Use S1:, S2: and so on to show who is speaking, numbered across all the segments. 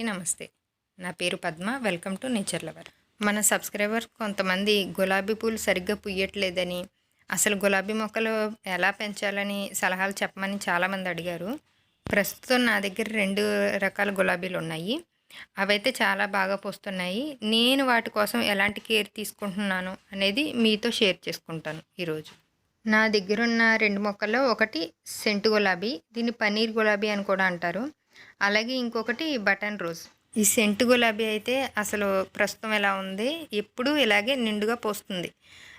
S1: అందరికీ నమస్తే. నా పేరు Padma. Welcome to nature lover. మన సబ్స్క్రైబర్ కొంతమంది గులాబీ పూలు సరిగ్గా పుయ్యట్లేదని అసలు గులాబీ మొక్కలు ఎలా పెంచాలని సలహాలు చెప్పమని చాలామంది అడిగారు. ప్రస్తుతం నా దగ్గర రెండు రకాల గులాబీలు ఉన్నాయి. అవైతే చాలా బాగా పోస్తున్నాయి. నేను వాటి కోసం ఎలాంటి కేర్ తీసుకుంటున్నాను అనేది మీతో షేర్ చేసుకుంటాను ఈరోజు. నా దగ్గరున్న రెండు మొక్కల్లో ఒకటి సెంటు గులాబీ దీన్ని పన్నీర్ గులాబీ అని కూడా అంటారు. అలాగే ఇంకొకటి బటన్ రోజ్. ఈ సెంటు గులాబీ అయితే అసలు ప్రస్తుతం ఎలా ఉంది? ఎప్పుడూ ఇలాగే నిండుగా పోస్తుంది.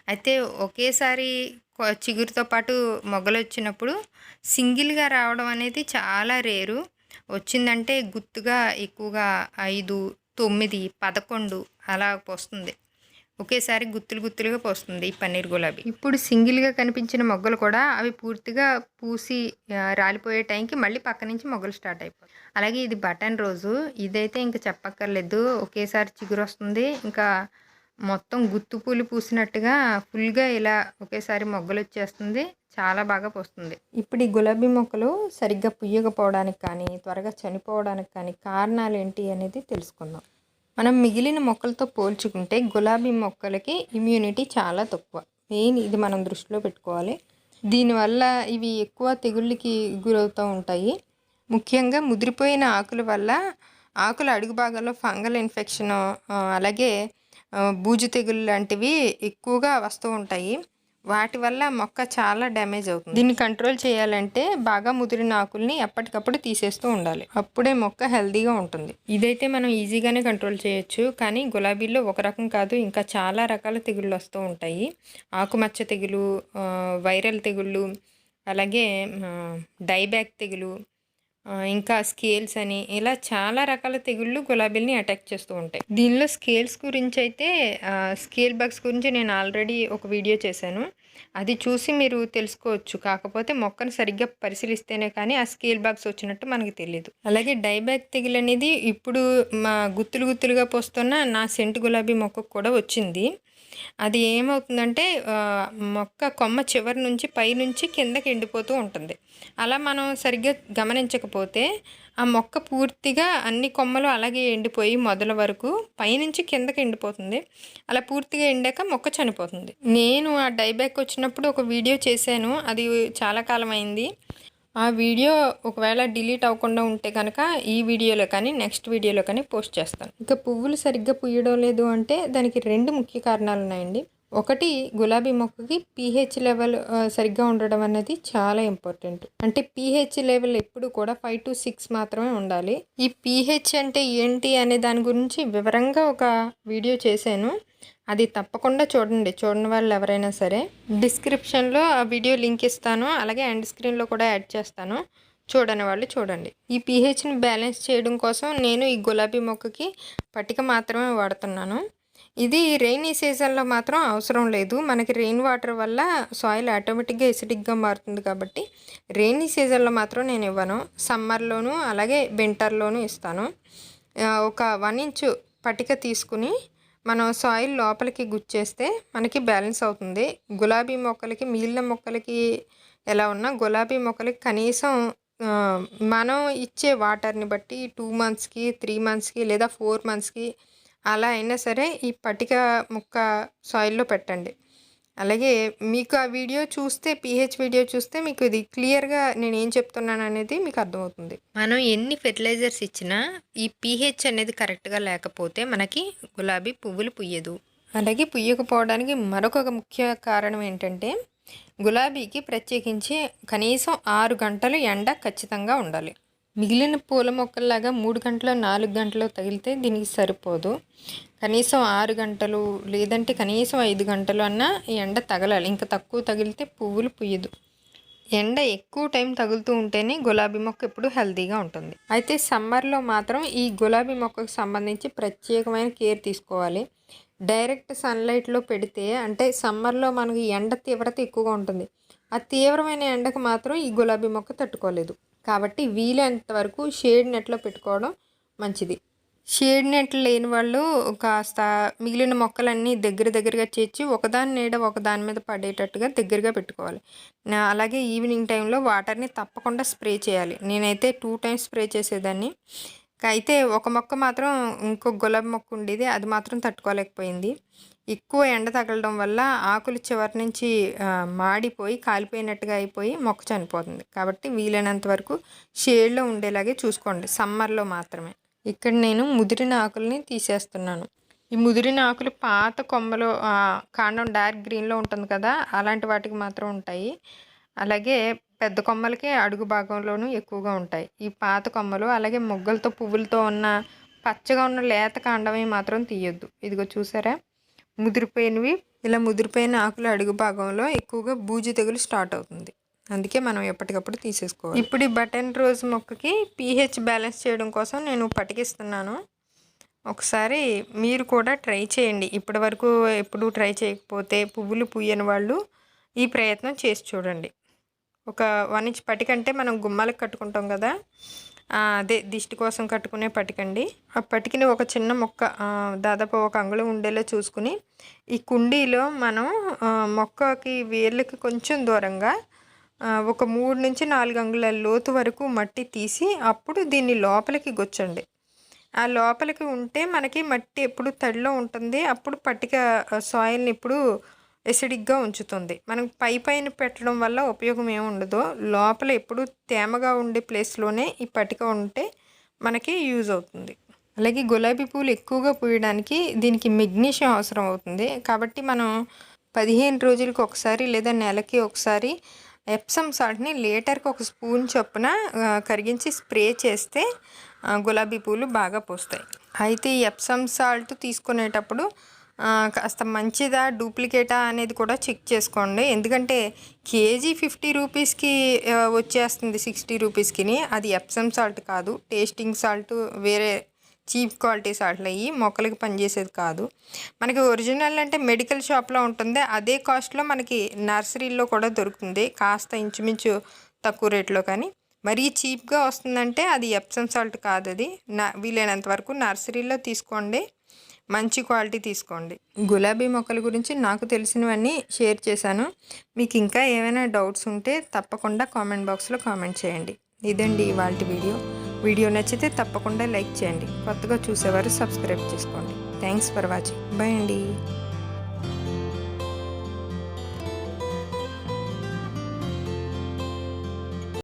S1: అయితే ఒకేసారి చిగురుతో పాటు మొగ్గలు వచ్చినప్పుడు సింగిల్గా రావడం అనేది చాలా రేరు. వచ్చిందంటే గుత్తుగా ఎక్కువగా ఐదు తొమ్మిది పదకొండు అలా పోస్తుంది. ఒకేసారి గుత్తులు గుత్తులుగా పోస్తుంది ఈ పన్నీర్ గులాబీ. ఇప్పుడు సింగిల్గా కనిపించిన మొగ్గలు కూడా అవి పూర్తిగా పూసి రాలిపోయే టైంకి మళ్ళీ పక్క నుంచి మొగ్గలు స్టార్ట్ అయిపోతాయి. అలాగే ఇది బటన్ రోజు. ఇదైతే ఇంకా చెప్పక్కర్లేదు. ఒకేసారి చిగురు వస్తుంది. ఇంకా మొత్తం గుత్తు పూలు పూసినట్టుగా ఫుల్గా ఇలా ఒకేసారి మొగ్గలు వచ్చేస్తుంది. చాలా బాగా పోస్తుంది. ఇప్పుడు ఈ గులాబీ మొక్కలు సరిగ్గా పుయ్యకపోవడానికి కానీ త్వరగా చనిపోవడానికి కానీ కారణాలు ఏంటి అనేది తెలుసుకుందాం. మనం మిగిలిన మొక్కలతో పోల్చుకుంటే గులాబీ మొక్కలకి ఇమ్యూనిటీ చాలా తక్కువ. మెయిన్ ఇది మనం దృష్టిలో పెట్టుకోవాలి. దీనివల్ల ఇవి ఎక్కువ తెగుళ్ళకి గురవుతూ ఉంటాయి. ముఖ్యంగా ముదిరిపోయిన ఆకుల వల్ల ఆకుల అడుగు భాగంలో ఫంగల్ ఇన్ఫెక్షన్ అలాగే బూజు తెగులు లాంటివి ఎక్కువగా వస్తూ ఉంటాయి. వాటి వల్ల మొక్క చాలా డ్యామేజ్ అవుతుంది. దీన్ని కంట్రోల్ చేయాలంటే బాగా ముదిరిన ఆకుల్ని ఎప్పటికప్పుడు తీసేస్తూ ఉండాలి. అప్పుడే మొక్క హెల్తీగా ఉంటుంది. ఇదైతే మనం ఈజీగానే కంట్రోల్ చేయొచ్చు కానీ గులాబీల్లో ఒక రకం కాదు ఇంకా చాలా రకాల తెగుళ్ళు వస్తూ ఉంటాయి. ఆకుమచ్చ తెగులు వైరల్ తెగుళ్ళు అలాగే డైబ్యాక్ తెగులు ఇంకా స్కేల్స్ అని ఇలా చాలా రకాల తెగుళ్ళు గులాబీలని అటాక్ చేస్తూ ఉంటాయి. దీనిలో స్కేల్స్ గురించి అయితే స్కేల్ బగ్స్ గురించి నేను ఆల్రెడీ ఒక వీడియో చేశాను. అది చూసి మీరు తెలుసుకోవచ్చు. కాకపోతే మొక్కను సరిగ్గా పరిశీలిస్తేనే కానీ ఆ స్కేల్ బాక్స్ వచ్చినట్టు మనకు తెలియదు అలాగే డైబ్యాక్ తెగులు అనేది ఇప్పుడు మా గుత్తులు గుత్తులుగా పోస్తున్న నా సెంటు గులాబీ మొక్కకు కూడా వచ్చింది. అది ఏమవుతుందంటే మొక్క కొమ్మ చివరి నుంచి పై నుంచి కిందకి ఎండిపోతూ ఉంటుంది. అలా మనం సరిగ్గా గమనించకపోతే ఆ మొక్క పూర్తిగా అన్ని కొమ్మలు అలాగే ఎండిపోయి మొదల వరకు పైనుంచి కిందకి ఎండిపోతుంది. అలా పూర్తిగా ఎండాక మొక్క చనిపోతుంది. నేను ఆ డైబ్యాక్ వచ్చినప్పుడు ఒక వీడియో చేశాను. అది చాలా కాలం అయింది. ఆ వీడియో ఒకవేళ డిలీట్ అవ్వకుండా ఉంటే కనుక ఈ వీడియోలో కానీ నెక్స్ట్ వీడియోలో కానీ పోస్ట్ చేస్తాను. ఇక పువ్వులు సరిగ్గా పుయ్యడం లేదు అంటే దానికి రెండు ముఖ్య కారణాలు ఉన్నాయండి. ఒకటి గులాబీ మొక్కకి పీహెచ్ లెవెల్ సరిగ్గా ఉండడం అనేది చాలా ఇంపార్టెంట్. అంటే పీహెచ్ లెవెల్ ఎప్పుడు కూడా ఫైవ్ టు సిక్స్ మాత్రమే ఉండాలి. ఈ పీహెచ్ అంటే ఏంటి అనే దాని గురించి వివరంగా ఒక వీడియో చేశాను. అది తప్పకుండా చూడండి చూడని వాళ్ళు ఎవరైనా సరే. డిస్క్రిప్షన్లో ఆ వీడియో లింక్ ఇస్తాను అలాగే ఎండ్ స్క్రీన్లో కూడా యాడ్ చేస్తాను. చూడని వాళ్ళు చూడండి. ఈ పీహెచ్ని బ్యాలెన్స్ చేయడం కోసం నేను ఈ గులాబీ మొక్కకి పట్టిక మాత్రమే వాడుతున్నాను. ఇది రెయినీ సీజన్లో మాత్రం అవసరం లేదు. మనకి రెయిన్ వాటర్ వల్ల సాయిల్ ఆటోమేటిక్గా ఎసిడిక్గా మారుతుంది కాబట్టి రెయినీ సీజన్లో మాత్రం నేను ఇవ్వను. సమ్మర్లోను అలాగే వింటర్లోను ఇస్తాను. ఒక వన్ ఇంచు పట్టిక తీసుకుని మనం సాయిల్ లోపలికి గుచ్చేస్తే మనకి బ్యాలెన్స్ అవుతుంది. గులాబీ మొక్కలకి మిగిలిన మొక్కలకి ఎలా ఉన్నా గులాబీ మొక్కలకి కనీసం మనం ఇచ్చే వాటర్ని బట్టి టూ మంత్స్కి త్రీ మంత్స్కి లేదా ఫోర్ మంత్స్కి అలా అయినా సరే ఈ పటిక ముక్క సాయిల్లో పెట్టండి. అలాగే మీకు ఆ వీడియో చూస్తే పీహెచ్ వీడియో చూస్తే మీకు ఇది క్లియర్గా నేను ఏం చెప్తున్నాను అనేది మీకు అర్థమవుతుంది. మనం ఎన్ని ఫెర్టిలైజర్స్ ఇచ్చినా ఈ పీహెచ్ అనేది కరెక్ట్గా లేకపోతే మనకి గులాబీ పువ్వులు పుయ్యదు. అలాగే పుయ్యకపోవడానికి మరొక ముఖ్య కారణం ఏంటంటే గులాబీకి ప్రత్యేకించి కనీసం ఆరు గంటలు ఎండ ఖచ్చితంగా ఉండాలి. మిగిలిన పూల మొక్కల్లాగా మూడు గంటలు నాలుగు గంటలు తగిలితే దీనికి సరిపోదు. కనీసం ఆరు గంటలు లేదంటే కనీసం ఐదు గంటలు అన్నా ఈ ఎండ తగలాలి. ఇంకా తక్కువ తగిలితే పువ్వులు పుయ్యదు. ఎండ ఎక్కువ టైం తగులుతూ ఉంటేనే గులాబీ మొక్క ఎప్పుడు హెల్తీగా ఉంటుంది. అయితే సమ్మర్లో మాత్రం ఈ గులాబీ మొక్కకు సంబంధించి ప్రత్యేకమైన కేర్ తీసుకోవాలి. డైరెక్ట్ సన్లైట్లో పెడితే అంటే సమ్మర్లో మనకి ఎండ తీవ్రత ఎక్కువగా ఉంటుంది. ఆ తీవ్రమైన ఎండకు మాత్రం ఈ గులాబీ మొక్క తట్టుకోలేదు. కాబట్టి వీలైనంత వరకు షేడ్ నెట్లో పెట్టుకోవడం మంచిది. షేడ్ నెట్ లేని వాళ్ళు కాస్త మిగిలిన మొక్కలన్నీ దగ్గర దగ్గరగా చేర్చి ఒకదాని నీడ ఒకదాని మీద పడేటట్టుగా దగ్గరగా పెట్టుకోవాలి. అలాగే ఈవినింగ్ టైంలో వాటర్ని తప్పకుండా స్ప్రే చేయాలి. నేనైతే టూ టైమ్స్ స్ప్రే చేసేదాన్ని. అయితే ఒక మొక్క మాత్రం ఇంకో గులాబీ మొక్క ఉండేది అది మాత్రం తట్టుకోలేకపోయింది. ఎక్కువ ఎండ తగలడం వల్ల ఆకులు చివరి నుంచి మాడిపోయి కాలిపోయినట్టుగా అయిపోయి మొక్క చనిపోతుంది. కాబట్టి వీలైనంత వరకు షేడ్లో ఉండేలాగే చూసుకోండి సమ్మర్లో మాత్రమే. ఇక్కడ నేను ముదిరిన ఆకుల్ని తీసేస్తున్నాను. ఈ ముదిరిన ఆకులు పాత కొమ్మలు కాండం డార్క్ గ్రీన్లో ఉంటుంది కదా అలాంటి వాటికి మాత్రం ఉంటాయి. అలాగే పెద్ద కొమ్మలకి అడుగు భాగంలోనూ ఎక్కువగా ఉంటాయి. ఈ పాత కొమ్మలు అలాగే మొగ్గలతో పువ్వులతో ఉన్న పచ్చగా ఉన్న లేత కాండమే మాత్రం తీయొద్దు. ఇదిగో చూసారా? ముదిరిపోయినవి. ఇలా ముదిరిపోయిన ఆకుల అడుగు భాగంలో ఎక్కువగా బూజు తెగులు స్టార్ట్ అవుతుంది. అందుకే మనం ఎప్పటికప్పుడు తీసేసుకోవాలి. ఇప్పుడు ఈ బటన్ రోజ్ మొక్కకి పీహెచ్ బ్యాలెన్స్ చేయడం కోసం నేను పటికిస్తున్నాను. ఒకసారి మీరు కూడా ట్రై చేయండి. ఇప్పటి వరకు ఎప్పుడు ట్రై చేయకపోతే పువ్వులు పూయని వాళ్ళు ఈ ప్రయత్నం చేసి చూడండి. ఒక వన్ ఇంచ్ పటికంటే మనం గుమ్మాలకు కట్టుకుంటాం కదా అదే దిష్టి కోసం కట్టుకునే పటికండి. ఆ పటికిని ఒక చిన్న మొక్క దాదాపు ఒక అంగుళం ఉండేలా చూసుకుని ఈ కుండీలో మనం మొక్కకి వేర్లకి కొంచెం దూరంగా ఒక మూడు నుంచి నాలుగు అంగుళాల లోతు వరకు మట్టి తీసి అప్పుడు దీన్ని లోపలికి గుచ్చండి. ఆ లోపలికి ఉంటే మనకి మట్టి ఎప్పుడు తడిలో ఉంటుంది అప్పుడు పట్టిక సాయిల్ని ఇప్పుడు ఎసిడిక్గా ఉంచుతుంది. మనం పై పైన పెట్టడం వల్ల ఉపయోగం ఏమి ఉండదు. లోపల ఎప్పుడు తేమగా ఉండే ప్లేస్లోనే ఈ పట్టిక ఉంటే మనకి యూజ్ అవుతుంది. అలాగే గులాబీ పూలు ఎక్కువగా పూయడానికి దీనికి మెగ్నీషియం అవసరం అవుతుంది. కాబట్టి మనం పదిహేను రోజులకు ఒకసారి లేదా నెలకి ఒకసారి ఎప్సమ్ సాల్ట్ని లీటర్కి ఒక స్పూన్ చొప్పున కరిగించి స్ప్రే చేస్తే గులాబీ పూలు బాగా పూస్తాయి. అయితే ఈ ఎప్సమ్ సాల్ట్ తీసుకునేటప్పుడు కాస్త మంచిదా డూప్లికేటా అనేది కూడా చెక్ చేసుకోండి. ఎందుకంటే కేజీ ఫిఫ్టీ రూపీస్కి వచ్చేస్తుంది సిక్స్టీ రూపీస్కి అది ఎప్సమ్ సాల్ట్ కాదు. టేస్టింగ్ సాల్ట్ వేరే చీప్ క్వాలిటీస్ సాల్ట్లు మొక్కలకి పనిచేసేది కాదు. మనకి ఒరిజినల్ అంటే మెడికల్ షాప్లో ఉంటుంది. అదే కాస్ట్లో మనకి నర్సరీలో కూడా దొరుకుతుంది. కాస్త ఇంచుమించు తక్కువ రేట్లో కానీ. మరీ చీప్గా వస్తుందంటే అది ఎప్సమ్ సాల్ట్ కాదు అది. నా వీలైనంత వరకు నర్సరీలో తీసుకోండి. మంచి క్వాలిటీ తీసుకోండి. గులాబీ మొక్కల గురించి నాకు తెలిసినవన్నీ షేర్ చేశాను. మీకు ఇంకా ఏమైనా డౌట్స్ ఉంటే తప్పకుండా కామెంట్ బాక్స్లో కామెంట్ చేయండి. ఇదండి ఇవాళ వీడియో. వీడియో నచ్చితే తప్పకుండా లైక్ చేయండి. కొత్తగా చూసేవారు సబ్స్క్రైబ్ చేసుకోండి. థ్యాంక్స్ ఫర్ వాచింగ్ బాయ్ అండి.